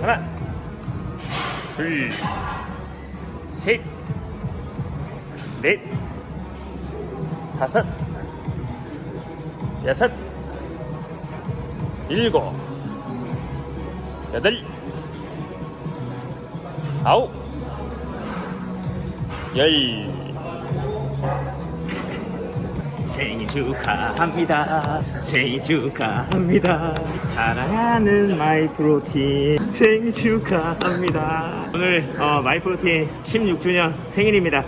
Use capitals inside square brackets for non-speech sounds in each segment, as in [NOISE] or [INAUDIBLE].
하나, 둘, 셋, 넷, 다섯, 여섯, 일곱, 여덟, 아홉, 열. 생일 축하합니다. 생일 축하합니다. 사랑하는 마이 프로틴 생일 축하합니다. 오늘 어, 마이프로틴 16주년 생일입니다.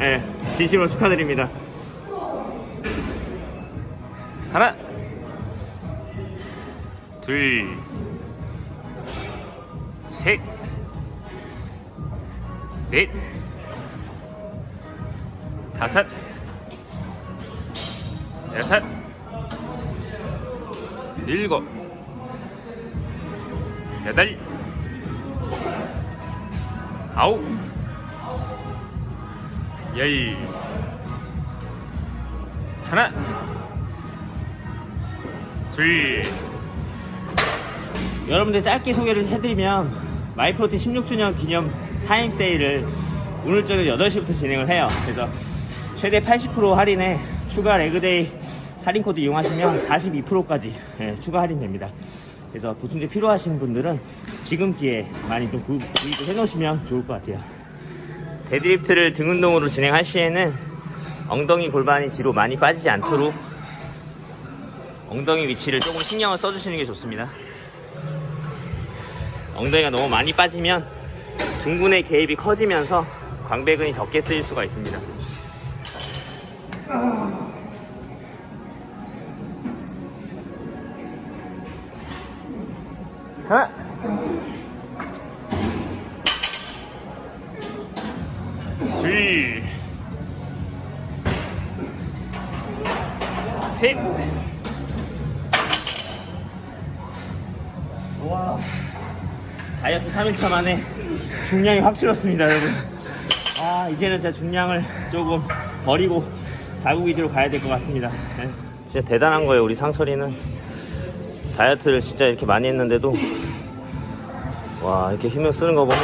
예, 진심으로 축하드립니다. 하나, 둘, 셋, 넷, 다섯. 여섯, 일곱, 여덟, 아홉, 열, 하나, 둘. 여러분들 짧게 소개를 해드리면 마이프로틴 16주년 기념 타임 세일을 오늘 저녁 8시부터 진행을 해요. 그래서 최대 80% 할인에 추가 레그데이 할인 코드 이용하시면 42%까지 예, 추가 할인됩니다. 그래서 보충제 필요하신 분들은 지금 기회에 많이 좀 구, 구입을 해놓으시면 좋을 것 같아요. 데드리프트를 등 운동으로 진행할 시에는 엉덩이 골반이 뒤로 많이 빠지지 않도록 엉덩이 위치를 조금 신경을 써주시는 게 좋습니다. 엉덩이가 너무 많이 빠지면 등근의 개입이 커지면서 광배근이 적게 쓰일 수가 있습니다. 하나. 둘셋. 와. 다이어트 3일차 만에 중량이 확 줄었습니다 여러분. 아 이제는 진짜 중량을 조금 버리고 자국 위주로 가야 될 것 같습니다. 네. 진짜 대단한 거예요 우리 상철이는 다이어트를 진짜 이렇게 많이 했는데도 와 이렇게 힘을 쓰는 거 보면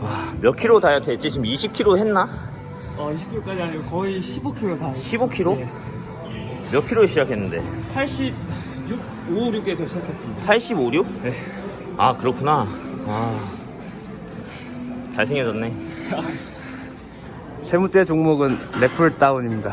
와, 몇 킬로 다이어트 했지? 지금 20킬로 했나? 어, 20kg까지 아니고 거의 15kg 다. 15킬로? 네. 몇 킬로에 시작했는데? 86, 5, 6에서 시작했습니다. 85, 6? 네. 아 그렇구나 아 잘생겨졌네 [LAUGHS] 세 번째 종목은 래플 다운입니다.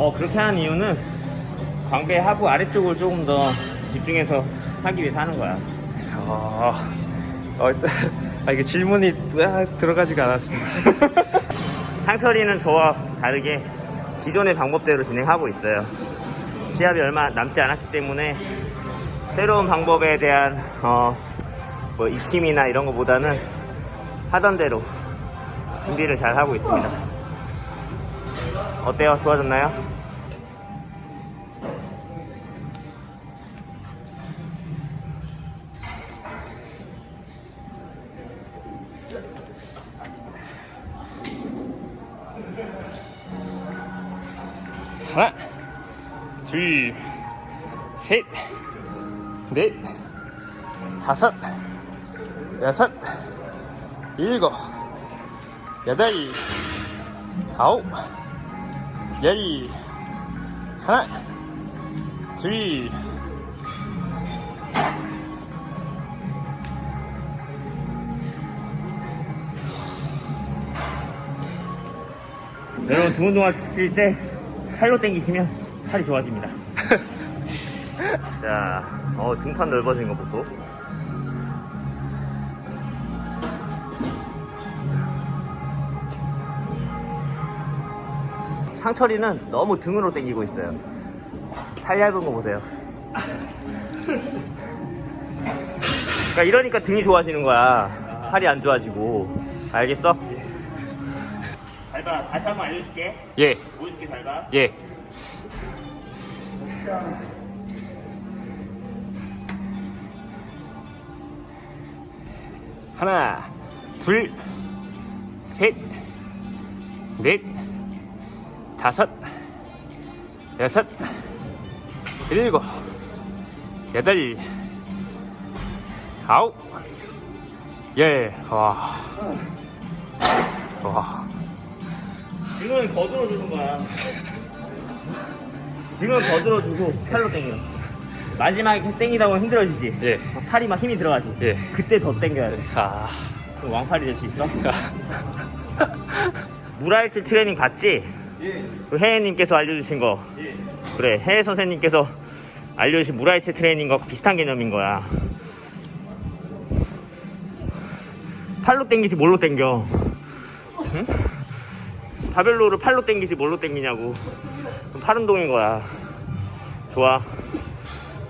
어 그렇게 하는 이유는 광배 하부 아래쪽을 조금 더 집중해서 하기 위해서 하는 거야. 아, 어, 일단, 아, 이게 질문이 딱 들어가지가 않았습니다. [LAUGHS] 상철이는 저와 다르게 기존의 방법대로 진행하고 있어요. 시합이 얼마 남지 않았기 때문에 새로운 방법에 대한 어, 뭐 익힘이나 이런 것보다는 하던 대로 준비를 잘 하고 있습니다. 어때요? 좋아졌나요? 하나, 둘, 셋, 넷, 다섯, 여섯, 일곱, 여덟, 아홉, 열, 하나, 둘, 여러분 등 운동 하실 때 팔로 당기시면 팔이 좋아집니다. [LAUGHS] 자, 어, 등판 넓어진 거 보소. 상철이는 너무 등으로 당기고 있어요. 팔 얇은 거 보세요. 그러니까 이러니까 등이 좋아지는 거야. 팔이 안 좋아지고. 알겠어? 잘 봐. 다시 한번 알려줄게. 예, 보여줄게, 잘 봐. 예. 하나, 둘, 셋, 넷, 다섯, 여섯, 일곱, 여덟, 아홉, 열. 와, 와. 등은 거들어 주는 거야. 등은 거들어 주고 팔로 당겨. 마지막에 계속 당기다 보면 힘들어지지. 예. 막 팔이 막 힘이 들어가지. 예. 그때 더 당겨야 돼. 아. 그럼 왕팔이 될 수 있어? [LAUGHS] 무라일츠 트레이닝 봤지? 예. 그 혜혜님께서 알려주신 거. 예. 그래, 혜혜 선생님께서 알려주신 무라일츠 트레이닝과 비슷한 개념인 거야. 팔로 당기지 뭘로 당겨? 응? 바벨로를 팔로 당기지 뭘로 당기냐고. 그럼 팔 운동인 거야. 좋아.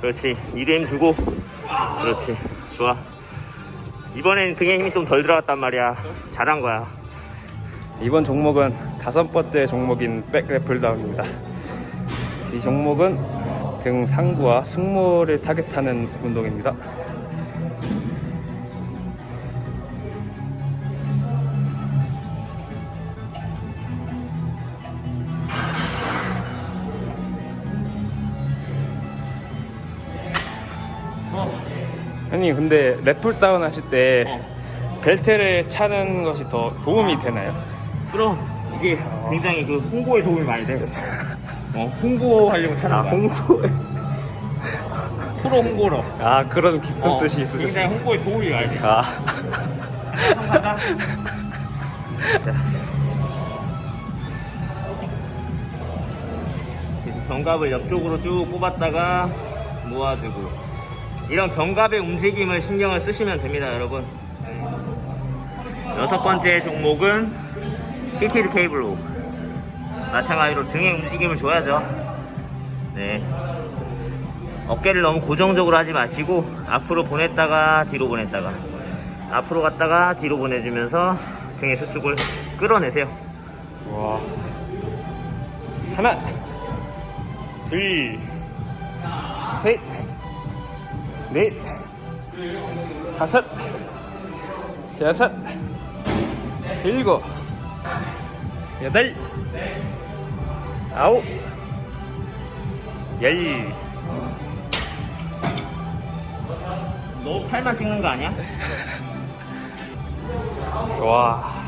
그렇지. 이에 힘 주고. 그렇지. 좋아. 이번엔 등에 힘이 좀 덜 들어갔단 말이야. 잘한 거야. 이번 종목은 다섯 번째 종목인 백래플다운입니다. 이 종목은 등 상부와 승모를 타겟하는 운동입니다. 형님 근데 랩풀 다운 하실 때 어. 벨트를 차는 것이 더 도움이 되나요? 그럼 이게 굉장히 그 홍보에 도움이 많이 돼. [LAUGHS] 어, 홍보하려고 찾는 아, 거야. 홍보. 프로 홍보러. 아, 그런 깊은 어, 뜻이 있으셨어요. 굉장히 홍보에 도움이 많이 돼. 아. 가자. 자. 그래서 견갑을 옆쪽으로 쭉 뽑았다가 모아주고 이런 견갑의 움직임을 신경을 쓰시면 됩니다 여러분 여섯 번째 종목은 시티드 케이블로 마찬가지로 등의 움직임을 줘야죠. 네. 어깨를 너무 고정적으로 하지 마시고 앞으로 보냈다가 뒤로 보냈다가 앞으로 갔다가 뒤로 보내주면서 등의 수축을 끌어내세요. 와. 하나, 둘, 셋, 넷, 다섯, 여섯, 일곱, 여덟, 아홉, 열. 너 팔만 찍는 거 아니야? [LAUGHS] 와.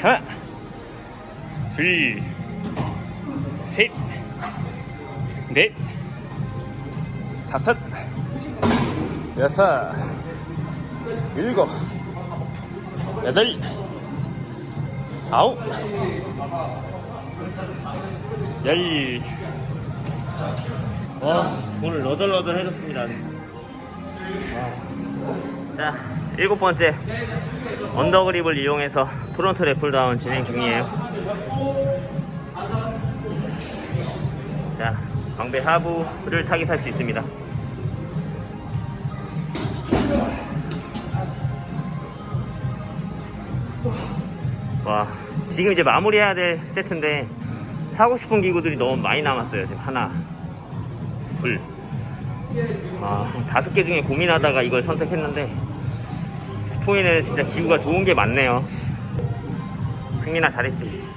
하나, 둘, 셋, 넷, 다섯, 여섯, 일곱, 여덟, 아홉, 열. 와 오늘 너덜너덜 해졌습니다. 자 일곱 번째 언더그립을 이용해서 프론트 래플다운 진행 중이에요 광배 하부를 타깃할 수 있습니다. 와 지금 이제 마무리해야 될 세트인데 사고 싶은 기구들이 너무 많이 남았어요 지금 하나 둘. 아, 한 다섯 개 중에 고민하다가 이걸 선택했는데 스포인은 진짜 기구가 좋은 게 많네요. 승민아 잘했지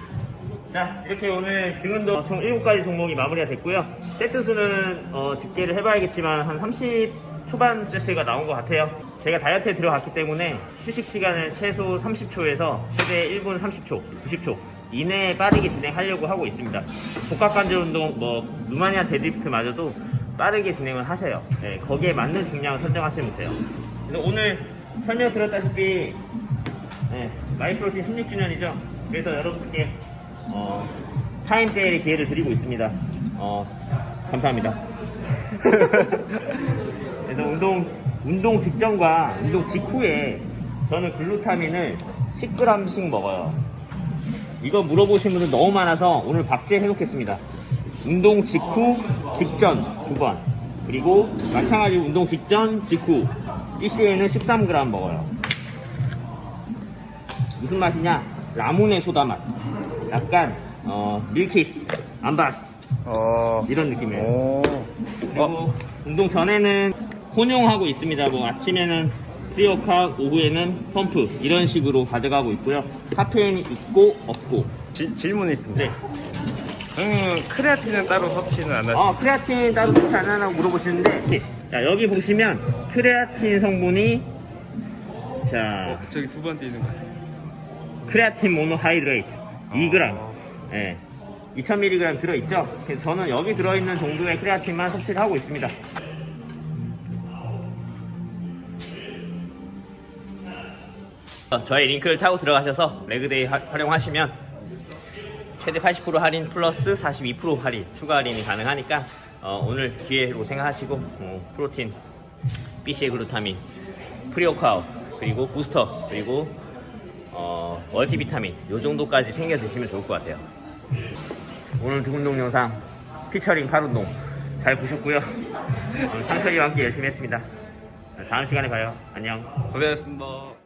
자 이렇게 오늘 등운동 총 7가지 종목이 마무리가 됐고요. 세트 수는 어, 집계를 해봐야겠지만 한 30 초반 세트가 나온 것 같아요. 제가 다이어트에 들어갔기 때문에 휴식 시간을 최소 30초에서 최대 1분 30초 90초 이내에 빠르게 진행하려고 하고 있습니다. 복합관절 운동 뭐 루마니아 데드리프트 마저도 빠르게 진행을 하세요. 네, 거기에 맞는 중량을 설정하시면 돼요. 그래서 오늘 설명 드렸다시피 네, 마이프로틴 16주년이죠. 그래서 여러분께 어, 타임 세일의 기회를 드리고 있습니다. 어, 감사합니다. [LAUGHS] 그래서 운동 운동 직전과 운동 직후에 저는 글루타민을 10g씩 먹어요. 이거 물어보신 분들 너무 많아서 오늘 박제 해 놓겠습니다. 운동 직후, 직전 두 번. 그리고 마찬가지 운동 직전, 직후. BCA는 13g 먹어요. 무슨 맛이냐? 라무네 소다 맛. 약간 어, 밀키스, 암바스 어. 이런 느낌이에요. 오. 그리고 어. 운동 전에는 혼용하고 있습니다. 뭐 아침에는 프리워카, 오후에는 펌프 이런 식으로 가져가고 있고요. 카페인이 있고 없고. 지- 질문이 있습니다. 네. 음, 크레아틴은 따로 섭취는 안 하시죠? 어, 크레아틴 따로 섭취 안 하냐고 물어보시는데, 네. 자 여기 보시면 크레아틴 성분이 자 어, 저기 두 번째 있는 거. 크레아틴 모노하이드레이트 2g. 어. 예. 2000mg 들어있죠? 그래서 저는 여기 들어있는 정도의 크레아틴만 섭취를 하고 있습니다. 어, 저희 링크를 타고 들어가셔서 레그데이 하- 활용하시면 최대 80% 할인 플러스 42% 할인 추가 할인이 가능하니까 어, 오늘 기회로 생각하시고 어, 프로틴, BCA 글루타민, 프리오카우 그리고 부스터 그리고 어, 멀티비타민 요 정도까지 챙겨 드시면 좋을 것 같아요. 오늘 두 운동 영상 피처링 팔 운동 잘 보셨고요. 상철이와 함께 열심히 했습니다. 다음 시간에 봐요. 안녕. 고생하셨습니다.